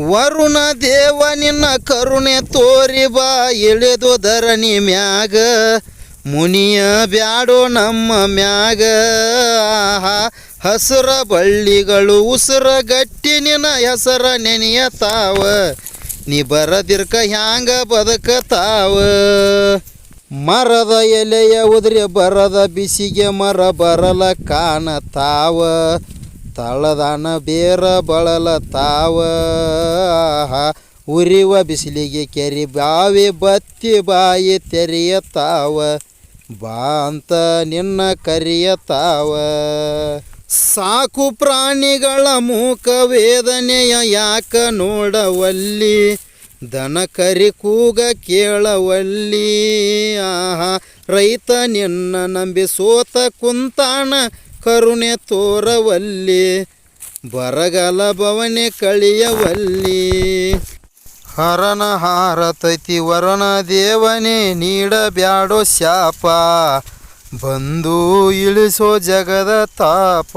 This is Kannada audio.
ವರುಣ ದೇವ, ನಿನ್ನ ಕರುಣೆ ತೋರಿ ಬಾ, ಎಳೆದು ಧರಣಿ ಮ್ಯಾಗ. ಮುನಿಯ ಬ್ಯಾಡೋ ನಮ್ಮ ಮ್ಯಾಗ. ಹಸುರ ಬಳ್ಳಿಗಳು ಉಸುರ ಗಟ್ಟಿ ನಿನ್ನ ಹೆಸರ ನೆನೆಯತಾವ. ನೀ ಬರದಿರ್ಕ ಹ್ಯಾಂಗ ಬದುಕತಾವ. ಮರದ ಎಲೆಯ ಉದ್ರೆ ಬರದ ಬಿಸಿಗೆ ಮರ ಬರಲ ಕಾಣತಾವ. ತಳದಾನ ಬೇರ ಬಳಲತಾವ. ಉರಿವ ಬಿಸಿಲಿಗೆ ಕೆರಿ ಬಾವಿ ಬತ್ತಿ ಬಾಯಿ ತೆರೆಯತಾವ. ಬಾ ಅಂತ ನಿನ್ನ ಕರಿಯತಾವ. ಸಾಕು ಪ್ರಾಣಿಗಳ ಮೂಕ ವೇದನೆಯ ಯಾಕ ನೋಡವಲ್ಲಿ? ದನ ಕರಿ ಕೂಗ ಕೇಳವಲ್ಲಿ? ಆಹಾ, ರೈತ ನಿನ್ನ ನಂಬಿ ಸೋತ ಕುಂತಾಣ ಕರುಣೆ ತೋರವಲ್ಲಿ, ಬರಗಾಲ ಭವನೆ ಕಳಿಯವಲ್ಲಿ. ಹರನ ಹಾರತೈತಿ ವರನ ದೇವನೇ, ನೀಡಬ್ಯಾಡೋ ಶಾಪ, ಬಂದು ಇಳಿಸೋ ಜಗದ ತಾಪ.